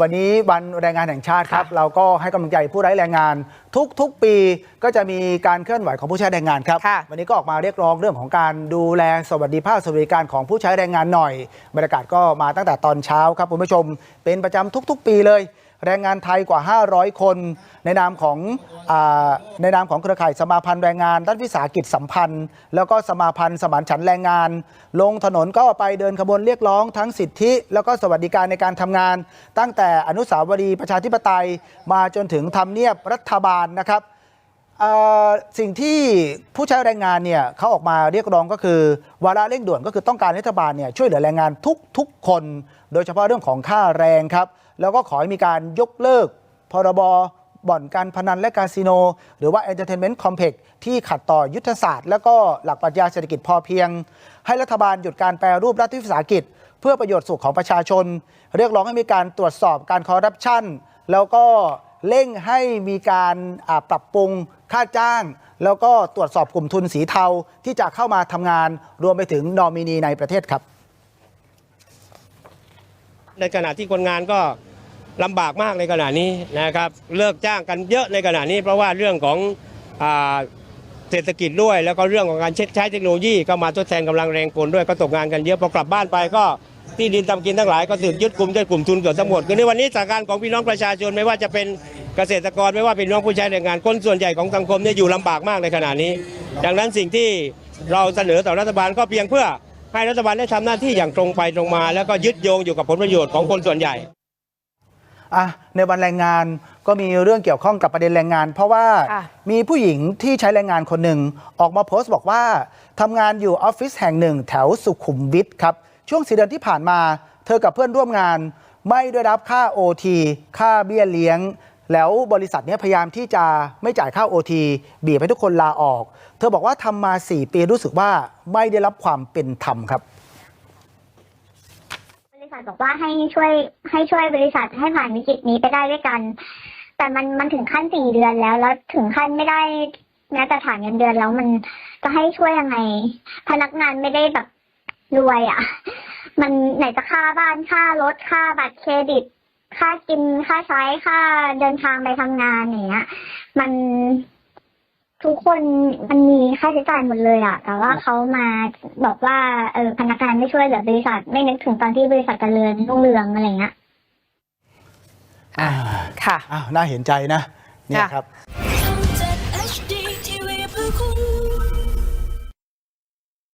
วันนี้วันแรงงานแห่งชาติครับค่ะเราก็ให้กำลังใจผู้ไร้แรงงาน ทุกๆปีก็จะมีการเคลื่อนไหวของผู้ใช้แรงงานครับค่ะวันนี้ก็ออกมาเรียกร้องเรื่องของการดูแลสวัสดิภาพสวัสดิการของผู้ใช้แรงงานหน่อยบรรยากาศก็มาตั้งแต่ตอนเช้าครับคุณผู้ชม เป็นประจำทุก ๆ ปีเลย แรงงานไทยกว่า 500 คน ในนามของอในนามของเครือข่ายสมาพันธ์แรงงานด้านวิสาหกิจสัมพันธ์ แล้วก็สมาพันธ์สมานฉันแรงงาน ลงถนนก็ไปเดินขบวนเรียกร้องทั้งสิทธิ แล้วก็สวัสดิการในการทำงาน ตั้งแต่อนุสาวรีย์ประชาธิปไตย มาจนถึงทำเนียบรัฐบาลนะครับ สิ่งที่ผู้ใช้แรงงานเนี่ยเขาออกมาเรียกร้องก็คือ วาระเร่งด่วนก็คือต้องการรัฐบาลเนี่ยช่วยเหลือแรงงานทุกทุกๆคน โดยเฉพาะเรื่องของค่าแรงครับ แล้วก็ขอให้มีการยกเลิก พรบบ่อนการพนันและคาสิโน หรือว่า Entertainment Complex ที่ขัดต่อยุทธศาสตร์ แล้วก็หลักปรัชญาเศรษฐกิจพอเพียง ให้รัฐบาลหยุดการแปรรูปรัฐวิสาหกิจ เพื่อประโยชน์สุขของประชาชน เรียกร้องให้มีการตรวจสอบการคอร์รัปชันแล้วก็เร่งให้มีการปรับปรุง ค่าจ้าง แล้วก็ตรวจสอบกลุ่มทุนสีเทาที่จะเข้ามาทำงานรวมไปถึงนอมินีในประเทศครับ ในขณะที่คนงานก็ลำบากมากในขณะนี้นะครับ เลิกจ้างกันเยอะในขณะนี้ เพราะว่าเรื่องของอาเศรษฐกิจด้วย แล้วก็เรื่องของการใช้เทคโนโลยีก็มาทดแทนกำลังแรงคนด้วยก็ตกงานกันเยอะพอกลับบ้านไปก็ที่ดินทำกินทั้งหลายก็ถูกยึดกลุ่มด้วยกลุ่มทุนเกือบทั้งหมดคือในวันนี้สถานการณ์ของพี่น้องประชาชนไม่ว่าจะเป็น เกษตรกรไม่ว่าเป็นน้องผู้ใช้แรงงานคนส่วนใหญ่ของสังคมเนี่ยอยู่ลำบากมากในขณะนี้ ดังนั้นสิ่งที่เราเสนอต่อรัฐบาลก็เพียงเพื่อให้รัฐบาลได้ทำหน้าที่อย่างตรงไปตรงมา แล้วก็ยึดโยงอยู่กับผลประโยชน์ของคนส่วนใหญ่อะในวันแรงงานก็มีเรื่องเกี่ยวข้องกับประเด็นแรงงาน เพราะว่ามีผู้หญิงที่ใช้แรงงานคนหนึ่งออกมาโพสต์บอกว่าทำงานอยู่ออฟฟิศแห่งหนึ่งแถวสุขุมวิทครับ ช่วงสีเดือนที่ผ่านมา เธอกับเพื่อนร่วมงาน ไม่ได้รับค่า OT ค่าเบี้ยเลี้ยง แล้วบริษัทนี้พยายามที่จะไม่จ่ายค่า OT บีบให้ทุกคนลาออก เธอบอกว่าทำมา 4 ปีรู้สึกว่าไม่ได้รับความเป็นธรรมครับ บริษัทบอกว่าให้ช่วยให้ช่วยบริษัทให้ผ่านวิกฤตนี้ไปได้ด้วยกัน แต่มันมันถึงขั้นสี่เดือนแล้ว แล้วถึงขั้นไม่ได้แม้แต่ฐานเงินเดือนแล้วมันจะให้ช่วยยังไง พนักงานไม่ได้แบบรวยอะ่ะ มันไหนจะค่าบ้านค่ารถค่าบัตรเครดิต ค่ากินค่าใช้ค่าเดินทางไปทำงานอย่างเงี้ย มันทุกคนมันมีค่าใช้จ่ายหมดเลยอะแต่ว่าเขามาบอกว่าเออพนักงานไม่ช่วยเหลือบริษัท ไม่นึกถึงตอนที่บริษัทเจริญรุ่งเรืองอะไรเงี้ยอ่าค่ะอ้าวน่าเห็นใจนะเนี่ยครับ